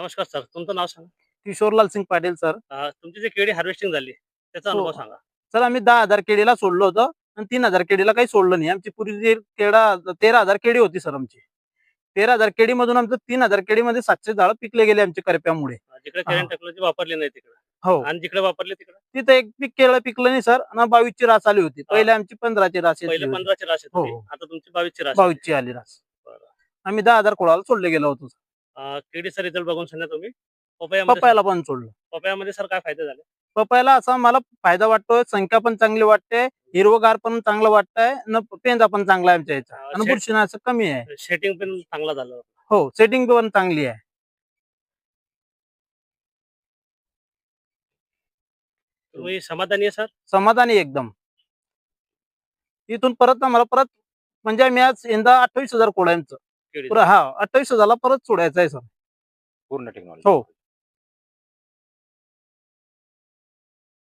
नमस्कार सर तुमचं नाव सांगा. किशोरलाल सिंग पाटील सर. अं, तुमची जी केळी हार्वेस्टिंग झाली त्याचा हो. अनुभव सांगा. सर आम्ही दहा हजार केळीला सोडलं होतं आणि तीन हजार केळीला काही सोडलं नाही. आमची पूर्वी जी केळा तेरा हजार केळी होती सर आमची. तेरा हजार केळीमधून आमचं तीन हजार केळीमध्ये सातशे झाडं पिकले गेले आमच्या करप्यामुळे. अं, जिकडे केळी. टेक्नॉलॉजी वापरली नाही तिकडे. हो. आणि जिकडे वापरली तिकडे? तिथं एक पीक केळं पिकलं नाही सर आणि बावीसची रास आली होती. पहिले आमची पंधराची रास पहिले होती. पंधराची रास येत हो, होती. हो. आता तुमची बावीसची रास बावीसची आली रास. बरं. आम्ही दहा हजार कोळाला सोडले गेलो होतो केळीचा रिझल्ट बघून सांगा तुम्ही. पपयामध्ये पपयाला पण सोडलं. पपयामध्ये सर काय फायदे झाले? पपयाला असा मला फायदा वाटतोय संख्या पण चांगली वाटते हिरवगार पण चांगलं वाटतंय न पेंदा पण चांगला आहे आमच्या याचा हा, आणि बुरशीनाशक कमी आहे. शेटिंग पण चांगला झालं हो सेटिंग पण चांगली आहे. तुम्ही समाधानी आहे सर? समाधानी एकदम. इथून परत आम्हाला परत म्हणजे आम्ही आज यंदा अठ्ठावीस हजार कोळ्यांचं केळी पुरा हा अठ्ठावीस हजारला परत सोडायचं आहे सर. पूर्ण टेक्नॉलॉजी हो.